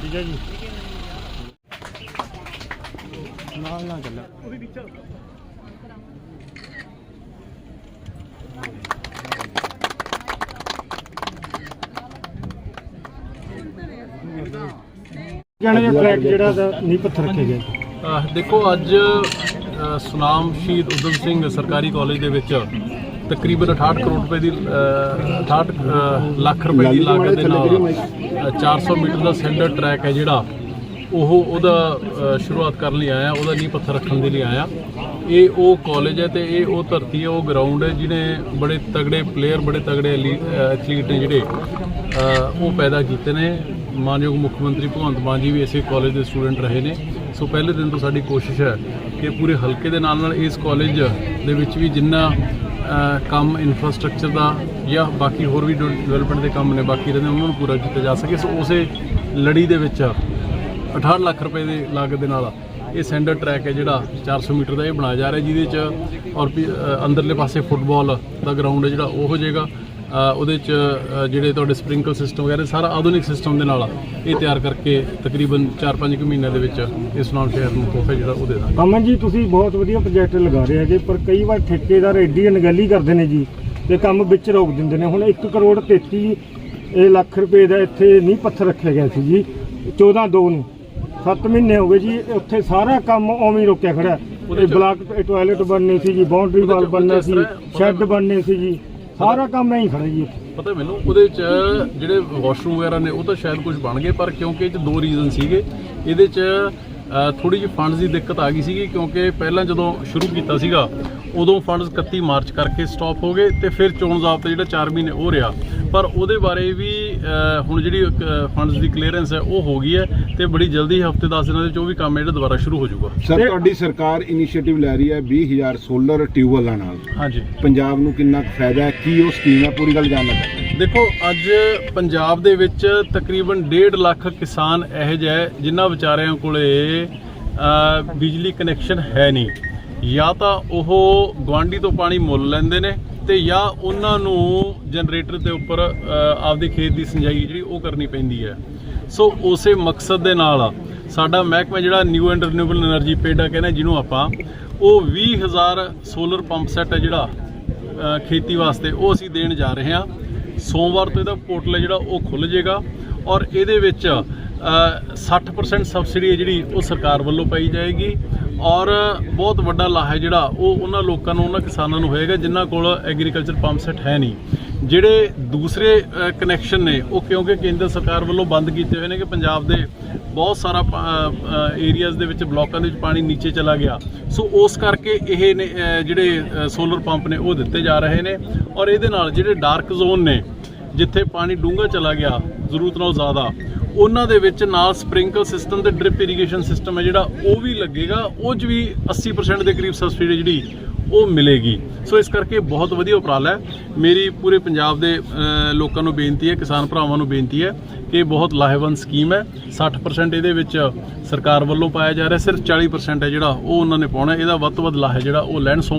ਠੀਕ ਹੈ ਜੀ। ਨਾਲ ਨਾਲ ਚੱਲ। ਜਾਣੇ ਦਾ ਟਰੈਕ ਜਿਹੜਾ ਦਾ ਨੀ ਪੱਥਰ ਰੱਖੇ ਗਏ। ਦੇਖੋ ਅੱਜ ਸੁਨਾਮ ਸ਼ਹੀਦ ਉਦਮ ਸਿੰਘ ਸਰਕਾਰੀ ਕਾਲਜ ਦੇ ਵਿੱਚ ਤਕਰੀਬਨ 68 ਕਰੋੜ ਰੁਪਏ ਦੀ ਅਹ 68 ਅਹ ਲੱਖ ਰੁਪਏ ਦੀ ਲਾਗਤ ਦੇ ਨਾਲ 400 ਮੀਟਰ ਦਾ ਸੈਂਟਰ ਟਰੈਕ ਹੈ ਜਿਹੜਾ, ਉਹ ਉਹਦਾ ਸ਼ੁਰੂਆਤ ਕਰਨ ਲਈ ਆਇਆ, ਉਹਦਾ ਨੀਂਹ ਪੱਥਰ ਰੱਖਣ ਦੇ ਲਈ ਆਇਆ। ਇਹ ਉਹ ਕਾਲਜ ਹੈ ਤੇ ਇਹ ਉਹ ਧਰਤੀ ਹੈ, ਉਹ ਗਰਾਊਂਡ ਹੈ ਜਿਹਨੇ ਬੜੇ ਤਗੜੇ ਪਲੇਅਰ ਬੜੇ ਤਗੜੇ ਐਥਲੀਟ ਨੇ ਜਿਹੜੇ ਉਹ ਪੈਦਾ ਕੀਤੇ ਨੇ। ਮਾਨਯੋਗ ਮੁੱਖ ਮੰਤਰੀ ਭਗਵੰਤ ਮਾਨ ਜੀ ਵੀ ਇਸੇ ਕਾਲਜ ਦੇ ਸਟੂਡੈਂਟ ਰਹੇ ਨੇ। ਸੋ ਪਹਿਲੇ ਦਿਨ ਤੋਂ ਸਾਡੀ ਕੋਸ਼ਿਸ਼ ਹੈ ਕਿ ਪੂਰੇ ਹਲਕੇ ਦੇ ਨਾਲ ਨਾਲ ਇਸ ਕਾਲਜ ਦੇ ਵਿੱਚ ਵੀ ਜਿੰਨਾ ਕੰਮ ਇਨਫਰਾਸਟ੍ਰਕਚਰ ਦਾ ਜਾਂ ਬਾਕੀ ਹੋਰ ਵੀ ਡਿਵੈਲਪਮੈਂਟ ਦੇ ਕੰਮ ਨੇ ਬਾਕੀ ਰਹਿੰਦੇ ਉਹਨਾਂ ਨੂੰ ਪੂਰਾ ਕੀਤਾ ਜਾ ਸਕੇ। ਸੋ ਉਸੇ ਲੜੀ ਦੇ ਵਿੱਚ 68 ਲੱਖ ਰੁਪਏ ਦੇ ਲਾਗਤ ਦੇ ਨਾਲ ਇਹ ਸੈਂਡਰ ਟਰੈਕ ਹੈ ਜਿਹੜਾ 400 ਮੀਟਰ ਦਾ ਇਹ ਬਣਾਇਆ ਜਾ ਰਿਹਾ ਜਿਹਦੇ ਚ ਔਰ ਵੀ, ਅੰਦਰਲੇ ਪਾਸੇ ਫੁੱਟਬਾਲ ਦਾ ਗਰਾਊਂਡ ਹੈ ਜਿਹੜਾ ਉਹ ਹੋ ਜਾਏਗਾ ਉਹਦੇ ਚ ਜਿਹੜੇ ਤੁਹਾਡੇ ਸਪ੍ਰਿੰਕਲ ਸਿਸਟਮ ਵਗੈਰਾ ਸਾਰਾ ਆਧੁਨਿਕ ਸਿਸਟਮ ਦੇ ਨਾਲ ਇਹ ਤਿਆਰ ਕਰਕੇ ਤਕਰੀਬਨ 4-5 ਕੁ ਮਹੀਨਿਆਂ ਦੇ ਵਿੱਚ ਇਸ ਨਾਮ ਸ਼ਹਿਰ ਨੂੰ ਤੋਹਫਾ ਜਿਹੜਾ ਉਹ ਦੇ ਦਾਂਗੇ। ਅਮਨ ਜੀ ਤੁਸੀਂ ਬਹੁਤ ਵਧੀਆ ਪ੍ਰੋਜੈਕਟ ਲਗਾ ਰਹੇ ਹੈਗੇ ਪਰ ਕਈ ਵਾਰ ਠੇਕੇਦਾਰ ਐਡੀ ਅਣਗਹਿਲੀ ਕਰਦੇ ਨੇ ਜੀ। ਤੇ ਕੰਮ ਵਿੱਚ ਰੋਕ ਦਿੰਦੇ ਨੇ। ਹੁਣ 1 ਕਰੋੜ 33 ਇਹ ਲੱਖ ਰੁਪਏ ਦਾ ਇੱਥੇ ਨਹੀਂ ਪੱਥਰ ਰੱਖਿਆ ਗਿਆ ਸੀ ਜੀ। 14 2 ਨੂੰ। 7 ਮਹੀਨੇ ਹੋ ਗਏ ਜੀ ਉੱਥੇ ਸਾਰਾ ਕੰਮ ਉਵੇਂ ਹੀ ਰੋਕਿਆ ਖੜਾ। ਇਹ ਬਲਾਕ ਟਾਇਲਟ ਬਣਨੇ ਸੀ ਜੀ ਬਾਉਂਡਰੀ ਵਾਲ ਬਣਨਾ ਸੀ ਸ਼ੈੱਡ ਬਣਨੇ ਸੀ ਜੀ। ਸਾਰਾ ਕੰਮ ਐਂ ਹੀ ਖੜਾ ਜੀ ਪਤਾ ਮੈਨੂੰ ਉਹਦੇ ਚ ਜਿਹੜੇ ਵਾਸ਼ਰੂਮ ਵਗੈਰਾ ਨੇ ਉਹ ਤਾਂ ਸ਼ਾਇਦ ਕੁਝ ਬਣ ਗਏ ਪਰ ਕਿਉਂਕਿ ਇਹ ਚ ਦੋ ਰੀਜ਼ਨ ਸੀਗੇ। ਇਹਦੇ ਚ ਥੋੜੀ ਜਿਹੀ ਫੰਡਸ ਦੀ ਦਿੱਕਤ ਆ ਗਈ ਸੀਗੀ ਕਿਉਂਕਿ ਪਹਿਲਾਂ ਜਦੋਂ ਸ਼ੁਰੂ ਕੀਤਾ ਸੀਗਾ ਉਦੋਂ ਫੰਡਸ 31 ਮਾਰਚ ਕਰਕੇ ਸਟਾਪ ਹੋ ਗਏ ਤੇ ਫਿਰ ਚੋਣ ਜ਼ਾਬਤਾ ਜਿਹੜਾ 4 ਮਹੀਨੇ ਉਹ ਰਿਹਾ। ਪਰ ਉਹਦੇ ਬਾਰੇ ਵੀ ਹੁਣ ਜਿਹੜੀ ਫੰਡਸ ਦੀ ਕਲੀਅਰੈਂਸ ਹੈ ਉਹ ਹੋ ਗਈ ਹੈ ਤੇ ਬੜੀ ਜਲਦੀ ਹਫ਼ਤੇ 10 ਦਿਨਾਂ ਦੇ ਵਿੱਚ ਉਹ ਵੀ ਕੰਮ ਜਿਹੜਾ ਦੁਬਾਰਾ ਸ਼ੁਰੂ ਹੋ ਜਾਊਗਾ। ਸਰ ਤੁਹਾਡੀ ਸਰਕਾਰ ਇਨੀਸ਼ੀਏਟਿਵ ਲੈ ਰਹੀ ਹੈ 20000 ਸੋਲਰ ਟਿਊਬਵੈੱਲਾਂ ਨਾਲ। ਹਾਂਜੀ। ਪੰਜਾਬ ਨੂੰ ਕਿੰਨਾ ਕੁ ਫਾਇਦਾ ਹੈ? ਕੀ ਉਹ ਸਕੀਮ ਹੈ? ਪੂਰੀ ਗੱਲ ਜਾਣਨਾ ਚਾਹੁੰਦਾ ਦੇਖੋ, ਅੱਜ ਪੰਜਾਬ ਦੇ ਵਿੱਚ ਤਕਰੀਬਨ 1.5 ਲੱਖ ਕਿਸਾਨ ਇਹੋ ਜਿਹੇ ਜਿਨ੍ਹਾਂ ਵਿਚਾਰਿਆਂ ਕੋਲੇ ਬਿਜਲੀ ਕਨੈਕਸ਼ਨ ਹੈ ਨਹੀਂ। ਜਾਂ ਤਾਂ ਉਹ ਗਵਾਂਡੀ ਤੋਂ ਪਾਣੀ ਮੁੱਲ ਲੈਂਦੇ ਨੇ ਤੇ ਜਾਂ ਉਹਨਾਂ ਨੂੰ ਜਨਰੇਟਰ ਦੇ ਉੱਪਰ ਆਪਦੇ ਖੇਤ ਦੀ ਸਿੰਜਾਈ ਜਿਹੜੀ ਉਹ ਕਰਨੀ ਪੈਂਦੀ ਹੈ। ਸੋ ਉਸੇ ਮਕਸਦ ਦੇ ਨਾਲ ਸਾਡਾ ਮਹਿਕਮਾ ਜਿਹੜਾ new and renewable energy PEDA ਕਹਿੰਦੇ, ਜਿਹਨੂੰ ਆਪਾਂ, ਉਹ 20000 ਸੋਲਰ ਪੰਪ ਸੈੱਟ ਹੈ ਜਿਹੜਾ ਖੇਤੀ ਵਾਸਤੇ, ਉਹ ਅਸੀਂ ਦੇਣ ਜਾ ਰਹੇ ਹਾਂ। ਸੋਮਵਾਰ ਤੋਂ ਇਹਦਾ ਪੋਰਟਲ ਹੈ ਜਿਹੜਾ ਉਹ ਖੁੱਲ ਜਾਏਗਾ ਔਰ ਇਹਦੇ ਵਿੱਚ ਅ, 60% ਸਬਸਿਡੀ ਹੈ ਜਿਹੜੀ ਉਹ ਸਰਕਾਰ ਵੱਲੋਂ ਪਾਈ ਜਾਏਗੀ ਔਰ ਬਹੁਤ ਵੱਡਾ ਲਾਹਾ ਜਿਹੜਾ ਉਹ ਉਹਨਾਂ ਲੋਕਾਂ ਨੂੰ ਉਹਨਾਂ ਕਿਸਾਨਾਂ ਨੂੰ ਹੋਏਗਾ ਜਿਨ੍ਹਾਂ ਕੋਲ ਐਗਰੀਕਲਚਰ ਪੰਪ ਸੈਟ ਹੈ ਨਹੀਂ। ਜਿਹੜੇ ਦੂਸਰੇ ਕਨੈਕਸ਼ਨ ਨੇ ਉਹ ਕਿਉਂਕਿ ਕੇਂਦਰ ਸਰਕਾਰ ਵੱਲੋਂ ਬੰਦ ਕੀਤੇ ਹੋਏ ਨੇ ਕਿ ਪੰਜਾਬ ਦੇ ਬਹੁਤ ਸਾਰਾ ਏਰੀਆਜ਼ ਦੇ ਵਿੱਚ ਬਲਾਕਾਂ ਦੇ ਵਿੱਚ ਪਾਣੀ ਨੀਚੇ ਚਲਾ ਗਿਆ। ਸੋ ਉਸ ਕਰਕੇ ਇਹ ਨੇ ਜਿਹੜੇ ਸੋਲਰ ਪੰਪ ਨੇ, ਉਹ ਦਿੱਤੇ ਜਾ ਰਹੇ ਨੇ। ਔਰ ਇਹਦੇ ਨਾਲ ਜਿਹੜੇ ਡਾਰਕ ਜ਼ੋਨ ਨੇ, ਜਿੱਥੇ ਪਾਣੀ ਡੂੰਘਾ ਚਲਾ ਗਿਆ, ਜ਼ਰੂਰਤ ਨਾਲੋਂ ਜ਼ਿਆਦਾ ਉਹਨਾਂ ਦੇ ਵਿੱਚ ਨਾਲ ਸਪ੍ਰਿੰਕਲ ਸਿਸਟਮ ਤੇ ਡ੍ਰਿਪ ਇਰੀਗੇਸ਼ਨ ਸਿਸਟਮ ਹੈ ਜਿਹੜਾ ਉਹ ਵੀ ਲੱਗੇਗਾ, ਉਹ 'ਚ ਵੀ 80% ਦੇ ਕਰੀਬ ਸਬਸਿਡੀ ਜਿਹੜੀ ਉਹ ਮਿਲੇਗੀ। ਸੋ ਇਸ ਕਰਕੇ ਬਹੁਤ ਵਧੀਆ ਉਪਰਾਲਾ ਹੈ। ਮੇਰੀ ਪੂਰੇ ਪੰਜਾਬ ਦੇ ਲੋਕਾਂ ਨੂੰ ਬੇਨਤੀ ਹੈ, ਕਿਸਾਨ ਭਰਾਵਾਂ ਨੂੰ ਬੇਨਤੀ ਹੈ ਕਿ ਬਹੁਤ ਲਾਹੇਵੰਦ ਸਕੀਮ ਹੈ। 60% ਇਹਦੇ ਵਿੱਚ ਸਰਕਾਰ ਵੱਲੋਂ ਪਾਇਆ ਜਾ ਰਿਹਾ, ਸਿਰਫ 40% ਹੈ ਜਿਹੜਾ ਉਹ ਉਹਨਾਂ ਨੇ ਪਾਉਣਾ ਇਹਦਾ ਵੱਧ ਤੋਂ ਵੱਧ ਲਾਹਾ ਜਿਹੜਾ ਉਹ ਲੈਣ ਸੋ